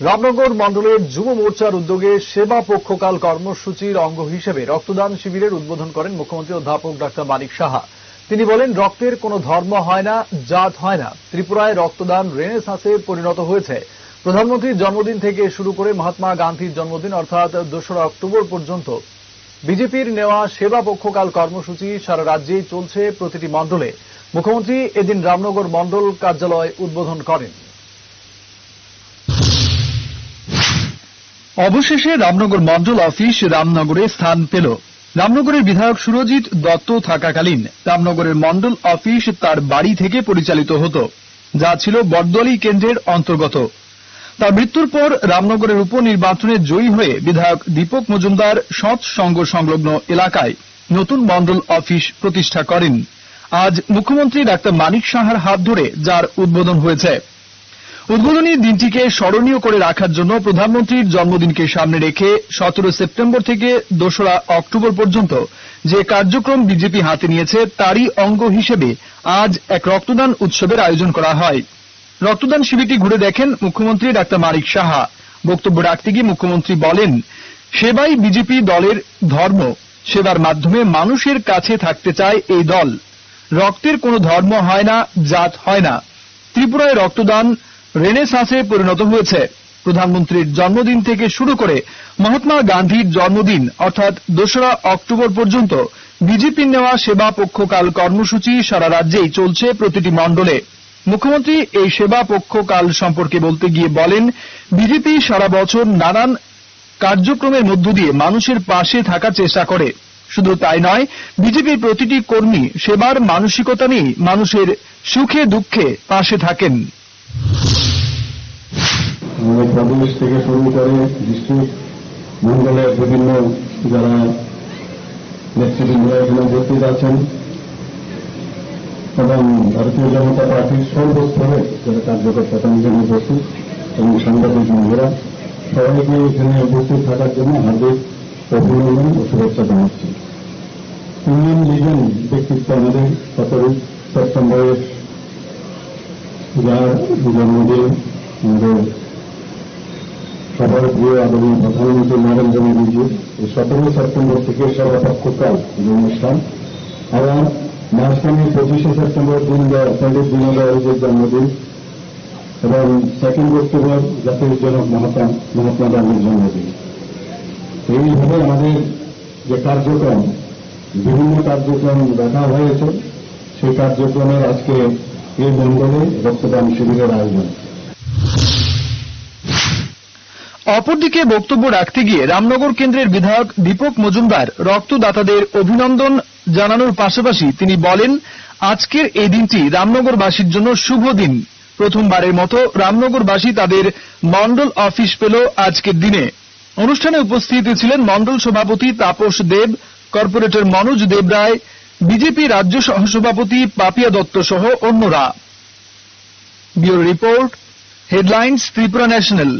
রামনগর মণ্ডলের যুব মোর্চার উদ্যোগে সেবা পক্ষকাল কর্মসূচির অঙ্গ হিসেবে রক্তদান শিবিরের উদ্বোধন করেন মুখ্যমন্ত্রী অধ্যাপক ডাক্তার মানিক সাহা। তিনি বলেন, রক্তের কোনো ধর্ম হয় না, জাত হয় না। ত্রিপুরায় রক্তদান রেনেসাঁসে পরিণত হয়েছে। প্রধানমন্ত্রীর জন্মদিন থেকে শুরু করে মহাত্মা গান্ধীর জন্মদিন, অর্থাৎ দোসরা অক্টোবর পর্যন্ত। বিজেপির নেওয়া সেবা পক্ষকাল কর্মসূচি সারা রাজ্যেই চলছে প্রতিটি মণ্ডলে। মুখ্যমন্ত্রী এদিন রামনগর মণ্ডল কার্যালয় উদ্বোধন করেন। অবশেষে রামনগর মণ্ডল অফিস রামনগরে স্থান পেল। রামনগরের বিধায়ক সুরজিৎ দত্ত থাকাকালীন রামনগরের মণ্ডল অফিস তার বাড়ি থেকে পরিচালিত হতো, যা ছিল বরদলি কেন্দ্রের অন্তর্গত। তার মৃত্যুর পর রামনগরের উপনির্বাচনে জয়ী হয়ে বিধায়ক দীপক মজুমদার সৎ সঙ্গ সংলগ্ন এলাকায় নতুন মন্ডল অফিস প্রতিষ্ঠা করেন। আজ মুখ্যমন্ত্রী ডাক্তার মানিক সাহার হাত ধরে যার উদ্বোধন হয়েছে। উদ্বোধনী দিনটিকে স্মরণীয় করে রাখার জন্য প্রধানমন্ত্রীর জন্মদিনকে সামনে রেখে সতেরো সেপ্টেম্বর থেকে দোসরা অক্টোবর পর্যন্ত যে কার্যক্রম বিজেপি হাতে নিয়েছে, তারই অঙ্গ হিসেবে আজ এক রক্তদান উৎসবের আয়োজন করা হয়। রক্তদান শিবিরটি ঘুরে দেখেন মুখ্যমন্ত্রী ডাক্তার মানিক সাহা। বক্তব্য রাখতে গিয়ে মুখ্যমন্ত্রী বলেন, সেবাই বিজেপি দলের ধর্ম। সেবার মাধ্যমে মানুষের কাছে থাকতে চায় এই দল। রক্তের কোনো ধর্ম হয় না, জাত হয় না। ত্রিপুরায় রক্তদান রেনেসাঁসে পরিণত হয়েছে। প্রধানমন্ত্রীর জন্মদিন থেকে শুরু করে মহাত্মা গান্ধীর জন্মদিন, অর্থাৎ দোসরা অক্টোবর পর্যন্ত বিজেপির নেওয়া সেবা পক্ষকাল কর্মসূচি সারা রাজ্যেই চলছে প্রতিটি মণ্ডলে। মুখ্যমন্ত্রী এই সেবা পক্ষকাল সম্পর্কে বলতে গিয়ে বলেন, বিজেপি সারা বছর নানান কার্যক্রমের মধ্য দিয়ে মানুষের পাশে থাকার চেষ্টা করে। শুধু তাই নয়, বিজেপির প্রতিটি কর্মী সেবার মানসিকতা নিয়ে মানুষের সুখে দুঃখে পাশে থাকেন। আমাদের প্রদেশ থেকে শুরু করে ডিস্ট্রিক্ট মন্ডলের বিভিন্ন যারা নেতৃবৃন্দ এখানে উপস্থিত আছেন, এবং ভারতীয় জনতা পার্টির সর্বস্তরে যারা কার্যকর্তা এখানে উপস্থিত, এবং সাংবাদিক বন্ধুরা, সবাইকে এখানে উপস্থিত থাকার জন্য হার্দিক অভিনন্দন ও শুভেচ্ছা জানাচ্ছি। ইন্ডিয়ান লিজেন্ড ব্যক্তিত্ব আমাদের সতেরোই সেপ্টেম্বরের যার জন্মদিন আমাদের সবার প্রিয় আদরণীয় প্রধানমন্ত্রী নরেন্দ্র মোদীজি, এই সতেরোই সেপ্টেম্বর থেকে সর্বপক্ষকাল এই অনুষ্ঠান। আবার মাঝখানে পঁচিশে সেপ্টেম্বর দিন পণ্ডিত দীনদয়ালজির জন্মদিন এবং সেকেন্ড অক্টোবর জাতির জনক মহাত্মা মহাত্মা গান্ধীর জন্মদিন। এইভাবে আমাদের যে কার্যক্রম, বিভিন্ন কার্যক্রম দেখা হয়েছে। সেই কার্যক্রমের আজকে এই মণ্ডলে রক্তদান শিবিরের আয়োজন। অপরদিকে বক্তব্য রাখতে গিয়ে রামনগর কেন্দ্রের বিধায়ক দীপক মজুমদার রক্তদাতাদের অভিনন্দন জানানোর পাশাপাশি তিনি বলেন, আজকের এই দিনটি রামনগরবাসীর জন্য শুভ দিন। প্রথমবারের মতো রামনগরবাসী তাদের মণ্ডল অফিস পেল আজকের দিনে। অনুষ্ঠানে উপস্থিত ছিলেন মণ্ডল সভাপতি তাপস দেব, কর্পোরেটর মনোজ দেবরায় বিজেপি রাজ্য সহসভাপতি পাপিয়া দত্ত সহ অন্যরা। Bureau report headlines Tripura national.